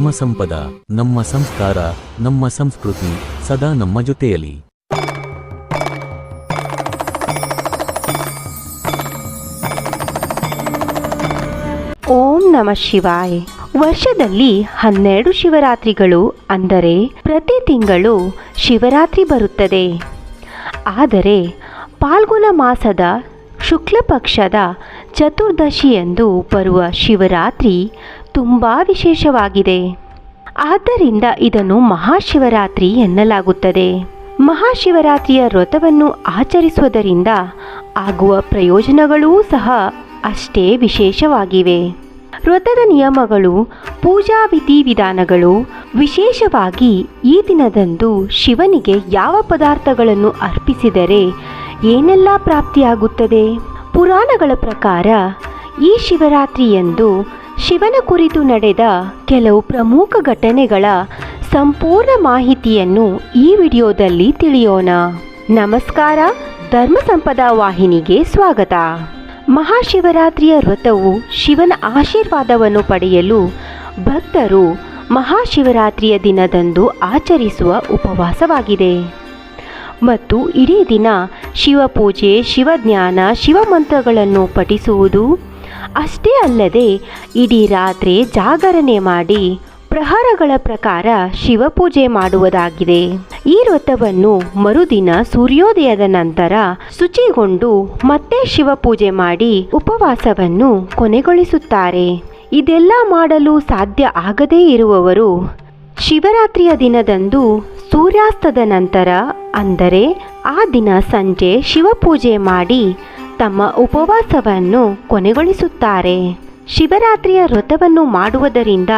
ಧರ್ಮ ಸಂಪದ, ನಮ್ಮ ಸಂಸ್ಕಾರ, ನಮ್ಮ ಸಂಸ್ಕೃತಿ ಸದಾ ನಮ್ಮ ಜೊತೆಯಲ್ಲಿ ಓಂ ನಮ ಶಿವಾಯ್. ವರ್ಷದಲ್ಲಿ ಹನ್ನೆರಡು ಶಿವರಾತ್ರಿಗಳು ಅಂದರೆ ಪ್ರತಿ ತಿಂಗಳು ಶಿವರಾತ್ರಿ ಬರುತ್ತದೆ. ಆದರೆ ಪಾಲ್ಗುಣ ಮಾಸದ ಶುಕ್ಲ ಪಕ್ಷದ ಚತುರ್ದಶಿಯಂದು ಬರುವ ಶಿವರಾತ್ರಿ ತುಂಬ ವಿಶೇಷವಾಗಿದೆ. ಆದ್ದರಿಂದ ಇದನ್ನು ಮಹಾಶಿವರಾತ್ರಿ ಎನ್ನಲಾಗುತ್ತದೆ. ಮಹಾಶಿವರಾತ್ರಿಯ ವ್ರತವನ್ನು ಆಚರಿಸುವುದರಿಂದ ಆಗುವ ಪ್ರಯೋಜನಗಳೂ ಸಹ ಅಷ್ಟೇ ವಿಶೇಷವಾಗಿವೆ. ವ್ರತದ ನಿಯಮಗಳು, ಪೂಜಾ ವಿಧಿವಿಧಾನಗಳು ವಿಶೇಷವಾಗಿ ಈ ದಿನದಂದು ಶಿವನಿಗೆ ಯಾವ ಪದಾರ್ಥಗಳನ್ನು ಅರ್ಪಿಸಿದರೆ ಏನೆಲ್ಲ ಪ್ರಾಪ್ತಿಯಾಗುತ್ತದೆ? ಪುರಾಣಗಳ ಪ್ರಕಾರ ಈ ಶಿವರಾತ್ರಿಯಂದು ಶಿವನ ಕುರಿತು ನಡೆದ ಕೆಲವು ಪ್ರಮುಖ ಘಟನೆಗಳ ಸಂಪೂರ್ಣ ಮಾಹಿತಿಯನ್ನು ಈ ವಿಡಿಯೋದಲ್ಲಿ ತಿಳಿಯೋಣ. ನಮಸ್ಕಾರ, ಧರ್ಮ ಸಂಪದ ವಾಹಿನಿಗೆ ಸ್ವಾಗತ. ಮಹಾಶಿವರಾತ್ರಿಯ ವ್ರತವು ಶಿವನ ಆಶೀರ್ವಾದವನ್ನು ಪಡೆಯಲು ಭಕ್ತರು ಮಹಾಶಿವರಾತ್ರಿಯ ದಿನದಂದು ಆಚರಿಸುವ ಉಪವಾಸವಾಗಿದೆ. ಮತ್ತು ಇಡೀ ದಿನ ಶಿವಪೂಜೆ, ಶಿವಜ್ಞಾನ, ಶಿವಮಂತ್ರಗಳನ್ನು ಪಠಿಸುವುದು ಅಷ್ಟೇ ಅಲ್ಲದೆ ಇಡೀ ರಾತ್ರಿ ಜಾಗರಣೆ ಮಾಡಿ ಪ್ರಹರಗಳ ಪ್ರಕಾರ ಶಿವಪೂಜೆ ಮಾಡುವುದಾಗಿದೆ. ಈ ವ್ರತವನ್ನು ಮರುದಿನ ಸೂರ್ಯೋದಯದ ನಂತರ ಶುಚಿಗೊಂಡು ಮತ್ತೆ ಶಿವಪೂಜೆ ಮಾಡಿ ಉಪವಾಸವನ್ನು ಕೊನೆಗೊಳಿಸುತ್ತಾರೆ. ಇದೆಲ್ಲ ಮಾಡಲು ಸಾಧ್ಯ ಆಗದೇ ಇರುವವರು ಶಿವರಾತ್ರಿಯ ದಿನದಂದು ಸೂರ್ಯಾಸ್ತದ ನಂತರ ಅಂದರೆ ಆ ದಿನ ಸಂಜೆ ಶಿವಪೂಜೆ ಮಾಡಿ ತಮ್ಮ ಉಪವಾಸವನ್ನು ಕೊನೆಗೊಳಿಸುತ್ತಾರೆ. ಶಿವರಾತ್ರಿಯ ವ್ರತವನ್ನು ಮಾಡುವುದರಿಂದ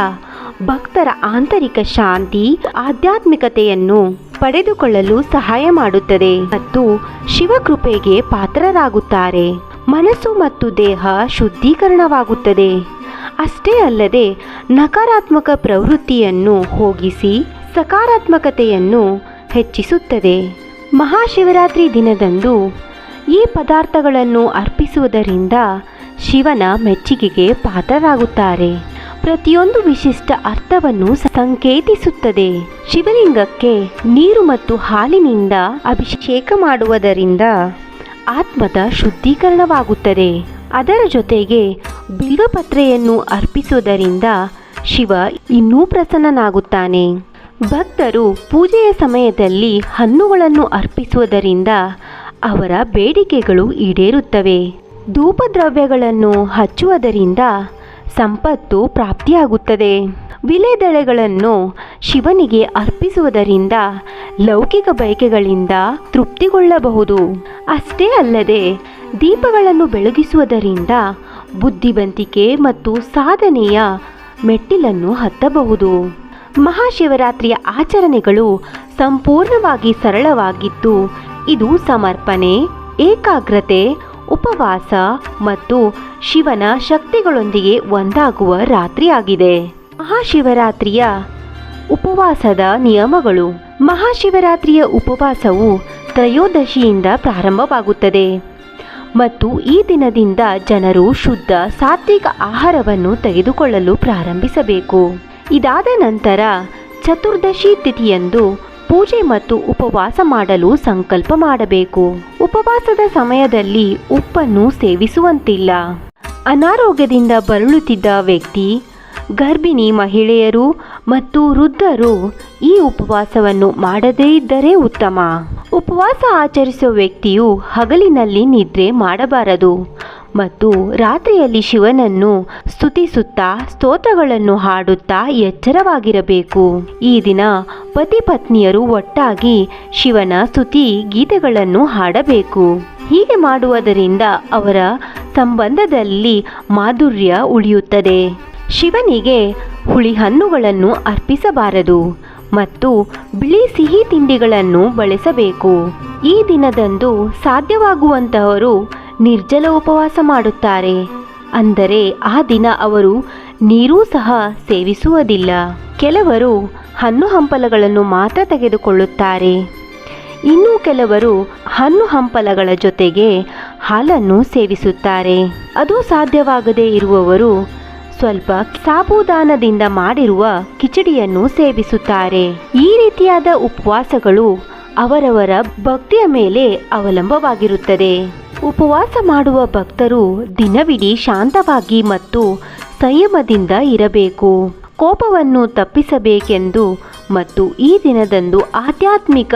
ಭಕ್ತರ ಆಂತರಿಕ ಶಾಂತಿ, ಆಧ್ಯಾತ್ಮಿಕತೆಯನ್ನು ಪಡೆದುಕೊಳ್ಳಲು ಸಹಾಯ ಮಾಡುತ್ತದೆ ಮತ್ತು ಶಿವಕೃಪೆಗೆ ಪಾತ್ರರಾಗುತ್ತಾರೆ. ಮನಸ್ಸು ಮತ್ತು ದೇಹ ಶುದ್ಧೀಕರಣವಾಗುತ್ತದೆ. ಅಷ್ಟೇ ಅಲ್ಲದೆ ನಕಾರಾತ್ಮಕ ಪ್ರವೃತ್ತಿಯನ್ನು ಹೋಗಿಸಿ ಸಕಾರಾತ್ಮಕತೆಯನ್ನು ಹೆಚ್ಚಿಸುತ್ತದೆ. ಮಹಾಶಿವರಾತ್ರಿ ದಿನದಂದು ಈ ಪದಾರ್ಥಗಳನ್ನು ಅರ್ಪಿಸುವುದರಿಂದ ಶಿವನ ಮೆಚ್ಚುಗೆಗೆ ಪಾತ್ರರಾಗುತ್ತಾರೆ. ಪ್ರತಿಯೊಂದು ವಿಶಿಷ್ಟ ಅರ್ಥವನ್ನು ಸಂಕೇತಿಸುತ್ತದೆ. ಶಿವಲಿಂಗಕ್ಕೆ ನೀರು ಮತ್ತು ಹಾಲಿನಿಂದ ಅಭಿಷೇಕ ಮಾಡುವುದರಿಂದ ಆತ್ಮದ ಶುದ್ಧೀಕರಣವಾಗುತ್ತದೆ. ಅದರ ಜೊತೆಗೆ ಬಿಲ್ವಪತ್ರೆಯನ್ನು ಅರ್ಪಿಸುವುದರಿಂದ ಶಿವ ಇನ್ನೂ ಪ್ರಸನ್ನನಾಗುತ್ತಾನೆ. ಭಕ್ತರು ಪೂಜೆಯ ಸಮಯದಲ್ಲಿ ಹಣ್ಣುಗಳನ್ನು ಅರ್ಪಿಸುವುದರಿಂದ ಅವರ ಬೇಡಿಕೆಗಳು ಈಡೇರುತ್ತವೆ. ಧೂಪದ್ರವ್ಯಗಳನ್ನು ಹಚ್ಚುವುದರಿಂದ ಸಂಪತ್ತು ಪ್ರಾಪ್ತಿಯಾಗುತ್ತದೆ. ವಿಲೆದೆಳೆಗಳನ್ನು ಶಿವನಿಗೆ ಅರ್ಪಿಸುವುದರಿಂದ ಲೌಕಿಕ ಬಯಕೆಗಳಿಂದ ತೃಪ್ತಿಗೊಳ್ಳಬಹುದು. ಅಷ್ಟೇ ಅಲ್ಲದೆ ದೀಪಗಳನ್ನು ಬೆಳಗಿಸುವುದರಿಂದ ಬುದ್ಧಿವಂತಿಕೆ ಮತ್ತು ಸಾಧನೆಯ ಮೆಟ್ಟಿಲನ್ನು ಹತ್ತಬಹುದು. ಮಹಾಶಿವರಾತ್ರಿಯ ಆಚರಣೆಗಳು ಸಂಪೂರ್ಣವಾಗಿ ಸರಳವಾಗಿದ್ದು, ಇದು ಸಮರ್ಪಣೆ, ಏಕಾಗ್ರತೆ, ಉಪವಾಸ ಮತ್ತು ಶಿವನ ಶಕ್ತಿಗಳೊಂದಿಗೆ ಒಂದಾಗುವ ರಾತ್ರಿಯಾಗಿದೆ. ಮಹಾಶಿವರಾತ್ರಿಯ ಉಪವಾಸದ ನಿಯಮಗಳು. ಮಹಾಶಿವರಾತ್ರಿಯ ಉಪವಾಸವು ತ್ರಯೋದಶಿಯಿಂದ ಪ್ರಾರಂಭವಾಗುತ್ತದೆ ಮತ್ತು ಈ ದಿನದಿಂದ ಜನರು ಶುದ್ಧ ಸಾತ್ವಿಕ ಆಹಾರವನ್ನು ತೆಗೆದುಕೊಳ್ಳಲು ಪ್ರಾರಂಭಿಸಬೇಕು. ಇದಾದ ನಂತರ ಚತುರ್ದಶಿ ತಿಥಿಯಂದು ಪೂಜೆ ಮತ್ತು ಉಪವಾಸ ಮಾಡಲು ಸಂಕಲ್ಪ ಮಾಡಬೇಕು. ಉಪವಾಸದ ಸಮಯದಲ್ಲಿ ಉಪ್ಪನ್ನು ಸೇವಿಸುವಂತಿಲ್ಲ. ಅನಾರೋಗ್ಯದಿಂದ ಬರಳುತ್ತಿದ್ದ ವ್ಯಕ್ತಿ, ಗರ್ಭಿಣಿ ಮಹಿಳೆಯರು ಮತ್ತು ವೃದ್ಧರು ಈ ಉಪವಾಸವನ್ನು ಮಾಡದೇ ಇದ್ದರೆ ಉತ್ತಮ. ಉಪವಾಸ ಆಚರಿಸುವ ವ್ಯಕ್ತಿಯು ಹಗಲಿನಲ್ಲಿ ನಿದ್ರೆ ಮಾಡಬಾರದು. ಮತ್ತು ರಾತ್ರಿಯಲ್ಲಿ ಶಿವನನ್ನು ಸ್ತುತಿಸುತ್ತಾ ಸ್ತೋತ್ರಗಳನ್ನು ಹಾಡುತ್ತಾ ಎಚ್ಚರವಾಗಿರಬೇಕು. ಈ ದಿನ ಪತಿ ಪತ್ನಿಯರು ಒಟ್ಟಾಗಿ ಶಿವನ ಸ್ತುತಿ ಗೀತೆಗಳನ್ನು ಹಾಡಬೇಕು. ಹೀಗೆ ಮಾಡುವುದರಿಂದ ಅವರ ಸಂಬಂಧದಲ್ಲಿ ಮಾಧುರ್ಯ ಉಳಿಯುತ್ತದೆ. ಶಿವನಿಗೆ ಹುಳಿ ಹಣ್ಣುಗಳನ್ನು ಅರ್ಪಿಸಬಾರದು ಮತ್ತು ಬಿಳಿ ಸಿಹಿ ತಿಂಡಿಗಳನ್ನು ಬಳಸಬೇಕು. ಈ ದಿನದಂದು ಸಾಧ್ಯವಾಗುವಂತಹವರು ನಿರ್ಜಲ ಉಪವಾಸ ಮಾಡುತ್ತಾರೆ. ಅಂದರೆ ಆ ದಿನ ಅವರು ನೀರೂ ಸಹ ಸೇವಿಸುವುದಿಲ್ಲ. ಕೆಲವರು ಹಣ್ಣು ಹಂಪಲಗಳನ್ನು ಮಾತ್ರ ತೆಗೆದುಕೊಳ್ಳುತ್ತಾರೆ. ಇನ್ನೂ ಕೆಲವರು ಹಣ್ಣು ಹಂಪಲಗಳ ಜೊತೆಗೆ ಹಾಲನ್ನು ಸೇವಿಸುತ್ತಾರೆ. ಅದು ಸಾಧ್ಯವಾಗದೇ ಇರುವವರು ಸ್ವಲ್ಪ ಸಾಬೂದಾನದಿಂದ ಮಾಡಿರುವ ಕಿಚಡಿಯನ್ನು ಸೇವಿಸುತ್ತಾರೆ. ಈ ರೀತಿಯಾದ ಉಪವಾಸಗಳು ಅವರವರ ಭಕ್ತಿಯ ಮೇಲೆ ಅವಲಂಬವಾಗಿರುತ್ತದೆ. ಉಪವಾಸ ಮಾಡುವ ಭಕ್ತರು ದಿನವಿಡೀ ಶಾಂತವಾಗಿ ಮತ್ತು ಸಂಯಮದಿಂದ ಇರಬೇಕು. ಕೋಪವನ್ನು ತಪ್ಪಿಸಬೇಕೆಂದು ಮತ್ತು ಈ ದಿನದಂದು ಆಧ್ಯಾತ್ಮಿಕ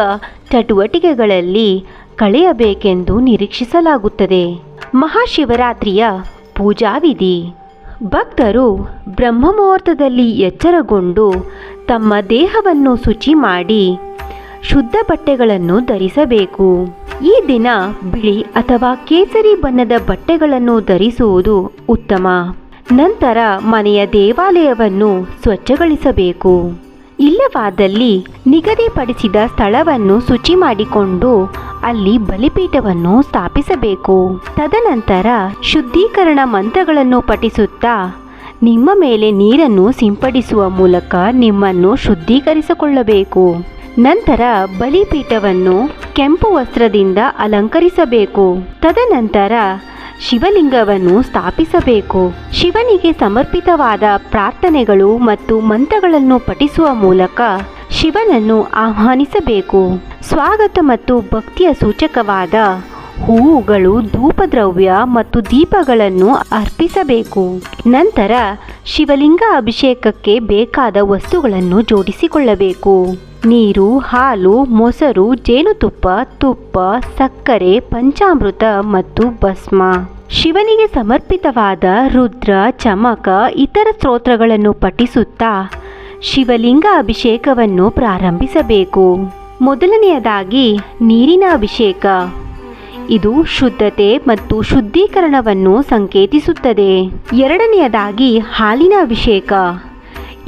ಚಟುವಟಿಕೆಗಳಲ್ಲಿ ಕಳೆಯಬೇಕೆಂದು ನಿರೀಕ್ಷಿಸಲಾಗುತ್ತದೆ. ಮಹಾಶಿವರಾತ್ರಿಯ ಪೂಜಾ ವಿಧಿ ಭಕ್ತರು ಬ್ರಹ್ಮಮುಹೂರ್ತದಲ್ಲಿ ಎಚ್ಚರಗೊಂಡು ತಮ್ಮ ದೇಹವನ್ನು ಶುಚಿ ಮಾಡಿ ಶುದ್ಧ ಬಟ್ಟೆಗಳನ್ನು ಧರಿಸಬೇಕು. ಈ ದಿನ ಬಿಳಿ ಅಥವಾ ಕೇಸರಿ ಬಣ್ಣದ ಬಟ್ಟೆಗಳನ್ನು ಧರಿಸುವುದು ಉತ್ತಮ. ನಂತರ ಮನೆಯ ದೇವಾಲಯವನ್ನು ಸ್ವಚ್ಛಗೊಳಿಸಬೇಕು. ಇಲ್ಲವಾದಲ್ಲಿ ನಿಗದಿಪಡಿಸಿದ ಸ್ಥಳವನ್ನು ಶುಚಿ ಮಾಡಿಕೊಂಡು ಅಲ್ಲಿ ಬಲಿಪೀಠವನ್ನು ಸ್ಥಾಪಿಸಬೇಕು. ತದನಂತರ ಶುದ್ಧೀಕರಣ ಮಂತ್ರಗಳನ್ನು ಪಠಿಸುತ್ತಾ ನಿಮ್ಮ ಮೇಲೆ ನೀರನ್ನು ಸಿಂಪಡಿಸುವ ಮೂಲಕ ನಿಮ್ಮನ್ನು ಶುದ್ಧೀಕರಿಸಿಕೊಳ್ಳಬೇಕು. ನಂತರ ಬಲಿಪೀಠವನ್ನು ಕೆಂಪು ವಸ್ತ್ರದಿಂದ ಅಲಂಕರಿಸಬೇಕು. ತದನಂತರ ಶಿವಲಿಂಗವನ್ನು ಸ್ಥಾಪಿಸಬೇಕು. ಶಿವನಿಗೆ ಸಮರ್ಪಿತವಾದ ಪ್ರಾರ್ಥನೆಗಳು ಮತ್ತು ಮಂತ್ರಗಳನ್ನು ಪಠಿಸುವ ಮೂಲಕ ಶಿವನನ್ನು ಆಹ್ವಾನಿಸಬೇಕು. ಸ್ವಾಗತ ಮತ್ತು ಭಕ್ತಿಯ ಸೂಚಕವಾದ ಹೂವುಗಳು ಧೂಪದ್ರವ್ಯ ಮತ್ತು ದೀಪಗಳನ್ನು ಅರ್ಪಿಸಬೇಕು. ನಂತರ ಶಿವಲಿಂಗ ಅಭಿಷೇಕಕ್ಕೆ ಬೇಕಾದ ವಸ್ತುಗಳನ್ನು ಜೋಡಿಸಿಕೊಳ್ಳಬೇಕು. ನೀರು, ಹಾಲು, ಮೊಸರು, ಜೇನುತುಪ್ಪ, ತುಪ್ಪ, ಸಕ್ಕರೆ, ಪಂಚಾಮೃತ ಮತ್ತು ಭಸ್ಮ. ಶಿವನಿಗೆ ಸಮರ್ಪಿತವಾದ ರುದ್ರ, ಚಮಕ, ಇತರ ಸ್ತೋತ್ರಗಳನ್ನು ಪಠಿಸುತ್ತಾ ಶಿವಲಿಂಗ ಅಭಿಷೇಕವನ್ನು ಪ್ರಾರಂಭಿಸಬೇಕು. ಮೊದಲನೆಯದಾಗಿ ನೀರಿನ ಅಭಿಷೇಕ. ಇದು ಶುದ್ಧತೆ ಮತ್ತು ಶುದ್ಧೀಕರಣವನ್ನು ಸಂಕೇತಿಸುತ್ತದೆ. ಎರಡನೆಯದಾಗಿ ಹಾಲಿನ ಅಭಿಷೇಕ.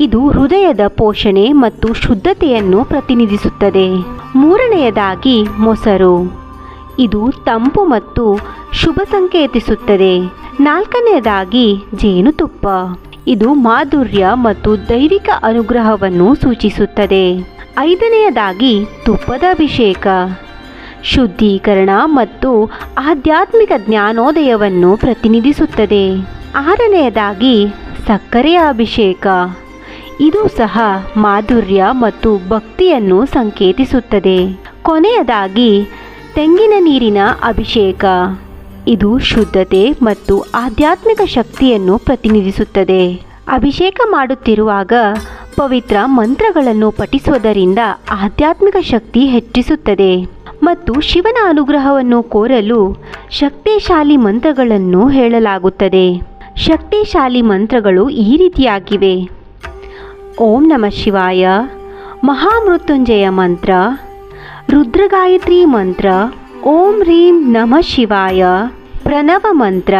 ಇದು ಹೃದಯದ ಪೋಷಣೆ ಮತ್ತು ಶುದ್ಧತೆಯನ್ನು ಪ್ರತಿನಿಧಿಸುತ್ತದೆ. ಮೂರನೆಯದಾಗಿ ಮೊಸರು. ಇದು ತಂಪು ಮತ್ತು ಶುಭ ಸಂಕೇತಿಸುತ್ತದೆ. ನಾಲ್ಕನೆಯದಾಗಿ ಜೇನುತುಪ್ಪ. ಇದು ಮಾಧುರ್ಯ ಮತ್ತು ದೈವಿಕ ಅನುಗ್ರಹವನ್ನು ಸೂಚಿಸುತ್ತದೆ. ಐದನೆಯದಾಗಿ ತುಪ್ಪದ ಅಭಿಷೇಕ. ಶುದ್ಧೀಕರಣ ಮತ್ತು ಆಧ್ಯಾತ್ಮಿಕ ಜ್ಞಾನೋದಯವನ್ನು ಪ್ರತಿನಿಧಿಸುತ್ತದೆ. ಆರನೆಯದಾಗಿ ಸಕ್ಕರೆಯ ಅಭಿಷೇಕ. ಇದು ಸಹ ಮಾಧುರ್ಯ ಮತ್ತು ಭಕ್ತಿಯನ್ನು ಸಂಕೇತಿಸುತ್ತದೆ. ಕೊನೆಯದಾಗಿ, ತೆಂಗಿನ ನೀರಿನ ಅಭಿಷೇಕ. ಇದು ಶುದ್ಧತೆ ಮತ್ತು ಆಧ್ಯಾತ್ಮಿಕ ಶಕ್ತಿಯನ್ನು ಪ್ರತಿನಿಧಿಸುತ್ತದೆ. ಅಭಿಷೇಕ ಮಾಡುತ್ತಿರುವಾಗ ಪವಿತ್ರ ಮಂತ್ರಗಳನ್ನು ಪಠಿಸುವುದರಿಂದ ಆಧ್ಯಾತ್ಮಿಕ ಶಕ್ತಿ ಹೆಚ್ಚಿಸುತ್ತದೆ ಮತ್ತು ಶಿವನ ಅನುಗ್ರಹವನ್ನು ಕೋರಲು ಶಕ್ತಿಶಾಲಿ ಮಂತ್ರಗಳನ್ನು ಹೇಳಲಾಗುತ್ತದೆ. ಶಕ್ತಿಶಾಲಿ ಮಂತ್ರಗಳು ಈ ರೀತಿಯಾಗಿವೆ. ಓಂ ನಮಃ ಶಿವಾಯ. ಮಹಾಮೃತ್ಯುಂಜಯ ಮಂತ್ರ. ರುದ್ರಗಾಯತ್ರಿ ಮಂತ್ರ. ಓಂ ಹ್ರೀಂ ನಮಃ ಶಿವಾಯ. ಪ್ರಣವ ಮಂತ್ರ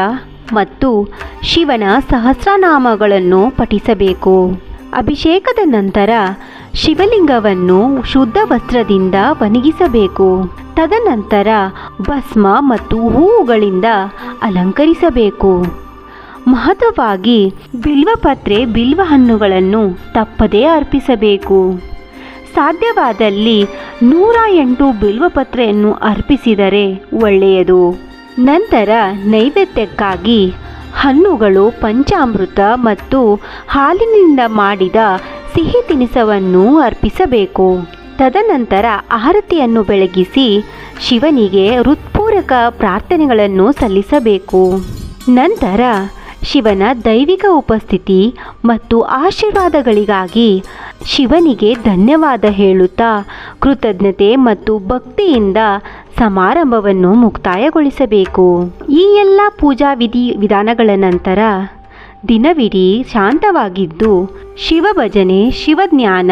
ಮತ್ತು ಶಿವನ ಸಹಸ್ರನಾಮಗಳನ್ನು ಪಠಿಸಬೇಕು. ಅಭಿಷೇಕದ ನಂತರ ಶಿವಲಿಂಗವನ್ನು ಶುದ್ಧ ವಸ್ತ್ರದಿಂದ ಒಣಗಿಸಬೇಕು. ತದನಂತರ ಭಸ್ಮ ಮತ್ತು ಹೂವುಗಳಿಂದ ಅಲಂಕರಿಸಬೇಕು. ಮಹತ್ವವಾಗಿ ಬಿಲ್ವಪತ್ರೆ ಬಿಲ್ವ ಹಣ್ಣುಗಳನ್ನು ತಪ್ಪದೇ ಅರ್ಪಿಸಬೇಕು. ಸಾಧ್ಯವಾದಲ್ಲಿ ನೂರ ಎಂಟು ಬಿಲ್ವಪತ್ರೆಯನ್ನು ಅರ್ಪಿಸಿದರೆ ಒಳ್ಳೆಯದು. ನಂತರ ನೈವೇದ್ಯಕ್ಕಾಗಿ ಹಣ್ಣುಗಳು ಪಂಚಾಮೃತ ಮತ್ತು ಹಾಲಿನಿಂದ ಮಾಡಿದ ಸಿಹಿ ತಿನಿಸವನ್ನು ಅರ್ಪಿಸಬೇಕು. ತದನಂತರ ಆರತಿಯನ್ನು ಬೆಳಗಿಸಿ ಶಿವನಿಗೆ ಹೃತ್ಪೂರಕ ಪ್ರಾರ್ಥನೆಗಳನ್ನು ಸಲ್ಲಿಸಬೇಕು. ನಂತರ ಶಿವನ ದೈವಿಕ ಉಪಸ್ಥಿತಿ ಮತ್ತು ಆಶೀರ್ವಾದಗಳಿಗಾಗಿ ಶಿವನಿಗೆ ಧನ್ಯವಾದ ಹೇಳುತ್ತಾ ಕೃತಜ್ಞತೆ ಮತ್ತು ಭಕ್ತಿಯಿಂದ ಸಮಾರಂಭವನ್ನು ಮುಕ್ತಾಯಗೊಳಿಸಬೇಕು. ಈ ಎಲ್ಲ ಪೂಜಾ ವಿಧಿ ವಿಧಾನಗಳ ನಂತರ ದಿನವಿಡೀ ಶಾಂತವಾಗಿದ್ದು ಶಿವಭಜನೆ ಶಿವಜ್ಞಾನ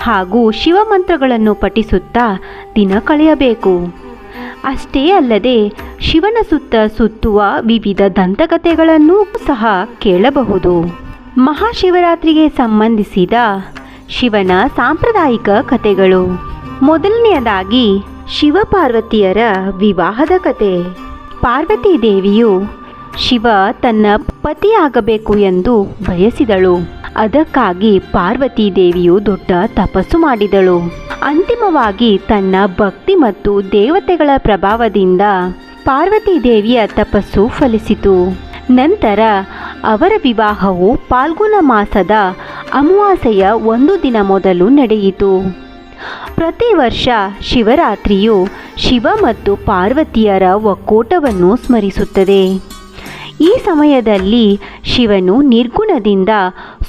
ಹಾಗೂ ಶಿವಮಂತ್ರಗಳನ್ನು ಪಠಿಸುತ್ತಾ ದಿನ ಕಳೆಯಬೇಕು. ಅಷ್ಟೇ ಅಲ್ಲದೆ ಶಿವನ ಸುತ್ತ ಸುತ್ತುವ ವಿವಿಧ ದಂತಕಥೆಗಳನ್ನು ಸಹ ಕೇಳಬಹುದು. ಮಹಾಶಿವರಾತ್ರಿಗೆ ಸಂಬಂಧಿಸಿದ ಶಿವನ ಸಾಂಪ್ರದಾಯಿಕ ಕಥೆಗಳು. ಮೊದಲನೆಯದಾಗಿ ಶಿವಪಾರ್ವತಿಯರ ವಿವಾಹದ ಕತೆ ಪಾರ್ವತಿ ದೇವಿಯು ಶಿವ ತನ್ನ ಪತಿಯಾಗಬೇಕು ಎಂದು ಬಯಸಿದಳು. ಅದಕ್ಕಾಗಿ ಪಾರ್ವತಿ ದೇವಿಯು ದೊಡ್ಡ ತಪಸ್ಸು ಮಾಡಿದಳು. ಅಂತಿಮವಾಗಿ ತನ್ನ ಭಕ್ತಿ ಮತ್ತು ದೇವತೆಗಳ ಪ್ರಭಾವದಿಂದ ಪಾರ್ವತಿ ದೇವಿಯ ತಪಸ್ಸು ಫಲಿಸಿತು. ನಂತರ ಅವರ ವಿವಾಹವು ಪಾಲ್ಗುಣ ಮಾಸದ ಅಮಾವಾಸ್ಯೆಯ ಒಂದು ದಿನ ಮೊದಲು ನಡೆಯಿತು. ಪ್ರತಿ ವರ್ಷ ಶಿವರಾತ್ರಿಯು ಶಿವ ಮತ್ತು ಪಾರ್ವತಿಯರ ಒಕ್ಕೂಟವನ್ನು ಸ್ಮರಿಸುತ್ತದೆ. ಈ ಸಮಯದಲ್ಲಿ ಶಿವನು ನಿರ್ಗುಣದಿಂದ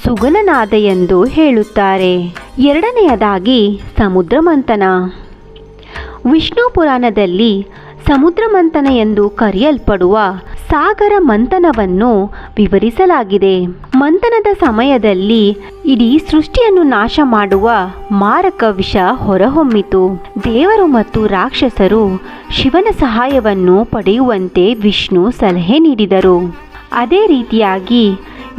ಸುಗನನಾದ ಎಂದು ಹೇಳುತ್ತಾರೆ. ಎರಡನೆಯದಾಗಿ ಸಮುದ್ರ ಮಂಥನ ವಿಷ್ಣು ಪುರಾಣದಲ್ಲಿ ಸಮುದ್ರ ಮಂಥನ ಎಂದು ಕರೆಯಲ್ಪಡುವ ಸಾಗರ ಮಂಥನವನ್ನು ವಿವರಿಸಲಾಗಿದೆ. ಮಂಥನದ ಸಮಯದಲ್ಲಿ ಇಡೀ ಸೃಷ್ಟಿಯನ್ನು ನಾಶ ಮಾಡುವ ಮಾರಕ ವಿಷ ಹೊರಹೊಮ್ಮಿತು. ದೇವರು ಮತ್ತು ರಾಕ್ಷಸರು ಶಿವನ ಸಹಾಯವನ್ನು ಪಡೆಯುವಂತೆ ವಿಷ್ಣು ಸಲಹೆ ನೀಡಿದರು. ಅದೇ ರೀತಿಯಾಗಿ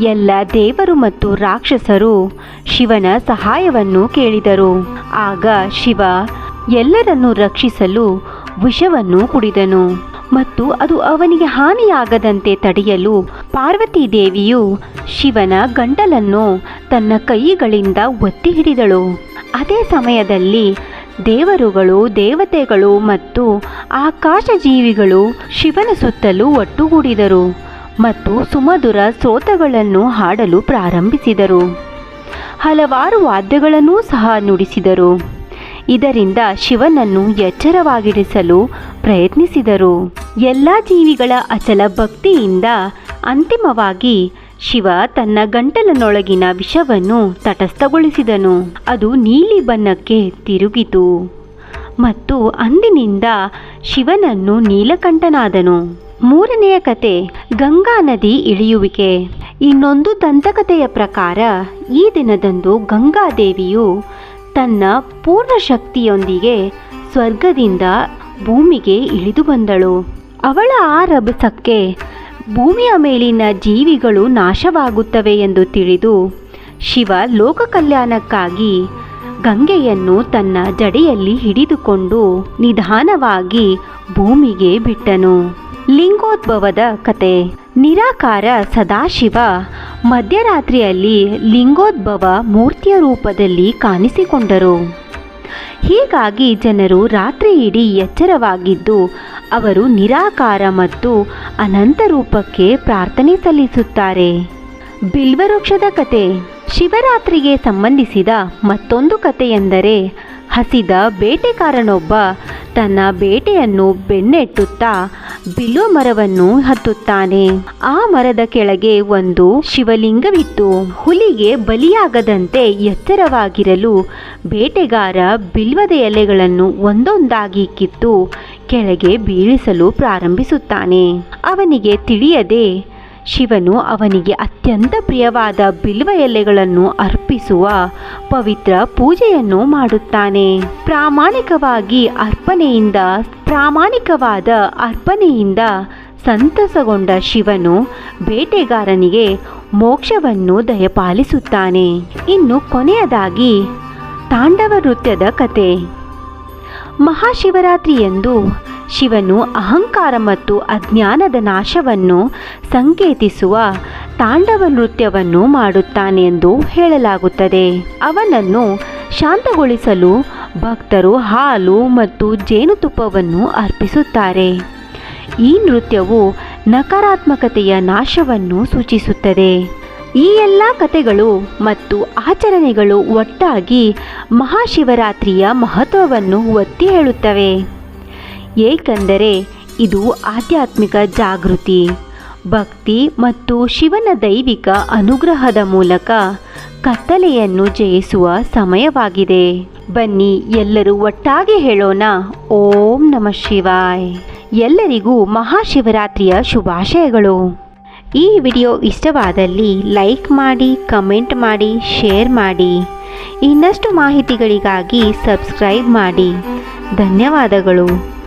ಎಲ್ಲ ದೇವರು ಮತ್ತು ರಾಕ್ಷಸರು ಶಿವನ ಸಹಾಯವನ್ನು ಕೇಳಿದರು. ಆಗ ಶಿವ ಎಲ್ಲರನ್ನು ರಕ್ಷಿಸಲು ವಿಷವನ್ನು ಕುಡಿದನು. ಮತ್ತು ಅದು ಅವನಿಗೆ ಹಾನಿಯಾಗದಂತೆ ತಡೆಯಲು ಪಾರ್ವತಿ ದೇವಿಯು ಶಿವನ ಗಂಟಲನ್ನು ತನ್ನ ಕೈಗಳಿಂದ ಒತ್ತಿ ಹಿಡಿದಳು ಅದೇ ಸಮಯದಲ್ಲಿ ದೇವರುಗಳು, ದೇವತೆಗಳು ಮತ್ತು ಆಕಾಶ ಜೀವಿಗಳು ಶಿವನ ಸುತ್ತಲೂ ಒಟ್ಟುಗೂಡಿದರು. ಮತ್ತು ಸುಮಧುರ ಸ್ತೋತ್ರಗಳನ್ನು ಹಾಡಲು ಪ್ರಾರಂಭಿಸಿದರು. ಹಲವಾರು ವಾದ್ಯಗಳನ್ನೂ ಸಹ ನುಡಿಸಿದರು. ಇದರಿಂದ ಶಿವನನ್ನು ಎಚ್ಚರವಾಗಿರಿಸಲು ಪ್ರಯತ್ನಿಸಿದರು. ಎಲ್ಲ ಜೀವಿಗಳ ಅಚಲ ಭಕ್ತಿಯಿಂದ ಅಂತಿಮವಾಗಿ ಶಿವ ತನ್ನ ಗಂಟಲನೊಳಗಿನ ವಿಷವನ್ನು ತಟಸ್ಥಗೊಳಿಸಿದನು. ಅದು ನೀಲಿ ಬಣ್ಣಕ್ಕೆ ತಿರುಗಿತು ಮತ್ತು ಅಂದಿನಿಂದ ಶಿವನನ್ನು ನೀಲಕಂಠನಾದನು. ಮೂರನೆಯ ಕತೆ ಗಂಗಾ ನದಿ ಇಳಿಯುವಿಕೆ. ಇನ್ನೊಂದು ದಂತಕಥೆಯ ಪ್ರಕಾರ, ಈ ದಿನದಂದು ಗಂಗಾದೇವಿಯು ತನ್ನ ಪೂರ್ಣ ಶಕ್ತಿಯೊಂದಿಗೆ ಸ್ವರ್ಗದಿಂದ ಭೂಮಿಗೆ ಇಳಿದು ಬಂದಳು. ಅವಳ ಆ ರಭಸಕ್ಕೆ ಭೂಮಿಯ ಮೇಲಿನ ಜೀವಿಗಳು ನಾಶವಾಗುತ್ತವೆ ಎಂದು ತಿಳಿದು ಶಿವ ಲೋಕ ಕಲ್ಯಾಣಕ್ಕಾಗಿ ಗಂಗೆಯನ್ನು ತನ್ನ ಜಡೆಯಲ್ಲಿ ಹಿಡಿದುಕೊಂಡು ನಿಧಾನವಾಗಿ ಭೂಮಿಗೆ ಬಿಟ್ಟನು. ಲಿಂಗೋದ್ಭವದ ಕತೆ. ನಿರಾಕಾರ ಸದಾಶಿವ ಮಧ್ಯರಾತ್ರಿಯಲ್ಲಿ ಲಿಂಗೋದ್ಭವ ಮೂರ್ತಿಯ ರೂಪದಲ್ಲಿ ಕಾಣಿಸಿಕೊಂಡರು. ಹೀಗಾಗಿ ಜನರು ರಾತ್ರಿ ಇಡೀ ಎಚ್ಚರವಾಗಿದ್ದು, ಅವರು ನಿರಾಕಾರ ಮತ್ತು ಅನಂತ ರೂಪಕ್ಕೆ ಪ್ರಾರ್ಥನೆ ಸಲ್ಲಿಸುತ್ತಾರೆ. ಬಿಲ್ವವೃಕ್ಷದ ಕತೆ. ಶಿವರಾತ್ರಿಗೆ ಸಂಬಂಧಿಸಿದ ಮತ್ತೊಂದು ಕಥೆಯೆಂದರೆ ಹಸಿದ ಬೇಟೆಗಾರನೊಬ್ಬ ತನ್ನ ಬೇಟೆಯನ್ನು ಬೆನ್ನೆಟ್ಟುತ್ತಾ ಬಿಲ್ವ ಮರವನ್ನು ಹತ್ತುತ್ತಾನೆ. ಆ ಮರದ ಕೆಳಗೆ ಒಂದು ಶಿವಲಿಂಗವಿತ್ತು. ಹುಲಿಗೆ ಬಲಿಯಾಗದಂತೆ ಎಚ್ಚರವಾಗಿರಲು ಬೇಟೆಗಾರ ಬಿಲ್ವದ ಎಲೆಗಳನ್ನು ಒಂದೊಂದಾಗಿ ಕಿತ್ತು ಕೆಳಗೆ ಬೀಳಿಸಲು ಪ್ರಾರಂಭಿಸುತ್ತಾನೆ. ಅವನಿಗೆ ತಿಳಿಯದೆ ಶಿವನು ಅವನಿಗೆ ಅತ್ಯಂತ ಪ್ರಿಯವಾದ ಬಿಲ್ವ ಎಲೆಗಳನ್ನು ಅರ್ಪಿಸುವ ಪವಿತ್ರ ಪೂಜೆಯನ್ನು ಮಾಡುತ್ತಾನೆ. ಪ್ರಾಮಾಣಿಕವಾಗಿ ಅರ್ಪಣೆಯಿಂದ, ಪ್ರಾಮಾಣಿಕವಾದ ಅರ್ಪಣೆಯಿಂದ ಸಂತಸಗೊಂಡ ಶಿವನು ಬೇಟೆಗಾರನಿಗೆ ಮೋಕ್ಷವನ್ನು ದಯಪಾಲಿಸುತ್ತಾನೆ. ಇನ್ನು ಕೊನೆಯದಾಗಿ ತಾಂಡವ ನೃತ್ಯದ ಕತೆ. ಮಹಾಶಿವರಾತ್ರಿಯಂದು ಶಿವನು ಅಹಂಕಾರ ಮತ್ತು ಅಜ್ಞಾನದ ನಾಶವನ್ನು ಸಂಕೇತಿಸುವ ತಾಂಡವ ನೃತ್ಯವನ್ನು ಮಾಡುತ್ತಾನೆ ಎಂದು ಹೇಳಲಾಗುತ್ತದೆ. ಅವನನ್ನು ಶಾಂತಗೊಳಿಸಲು ಭಕ್ತರು ಹಾಲು ಮತ್ತು ಜೇನುತುಪ್ಪವನ್ನು ಅರ್ಪಿಸುತ್ತಾರೆ. ಈ ನೃತ್ಯವು ನಕಾರಾತ್ಮಕತೆಯ ನಾಶವನ್ನು ಸೂಚಿಸುತ್ತದೆ. ಈ ಎಲ್ಲ ಕಥೆಗಳು ಮತ್ತು ಆಚರಣೆಗಳು ಒಟ್ಟಾಗಿ ಮಹಾಶಿವರಾತ್ರಿಯ ಮಹತ್ವವನ್ನು ಒತ್ತಿ ಹೇಳುತ್ತವೆ. ಏಕೆಂದರೆ ಇದು ಆಧ್ಯಾತ್ಮಿಕ ಜಾಗೃತಿ. ಭಕ್ತಿ ಮತ್ತು ಶಿವನ ದೈವಿಕ ಅನುಗ್ರಹದ ಮೂಲಕ ಕತ್ತಲೆಯನ್ನು ಜಯಿಸುವ ಸಮಯವಾಗಿದೆ. ಬನ್ನಿ, ಎಲ್ಲರೂ ಒಟ್ಟಾಗಿ ಹೇಳೋಣ. ಓಂ ನಮಃ ಶಿವಾಯ್. ಎಲ್ಲರಿಗೂ ಮಹಾಶಿವರಾತ್ರಿಯ ಶುಭಾಶಯಗಳು. ಈ ವಿಡಿಯೋ ಇಷ್ಟವಾದಲ್ಲಿ ಲೈಕ್ ಮಾಡಿ, ಕಮೆಂಟ್ ಮಾಡಿ, ಶೇರ್ ಮಾಡಿ. ಇನ್ನಷ್ಟು ಮಾಹಿತಿಗಳಿಗಾಗಿ ಸಬ್ಸ್ಕ್ರೈಬ್ ಮಾಡಿ. ಧನ್ಯವಾದಗಳು.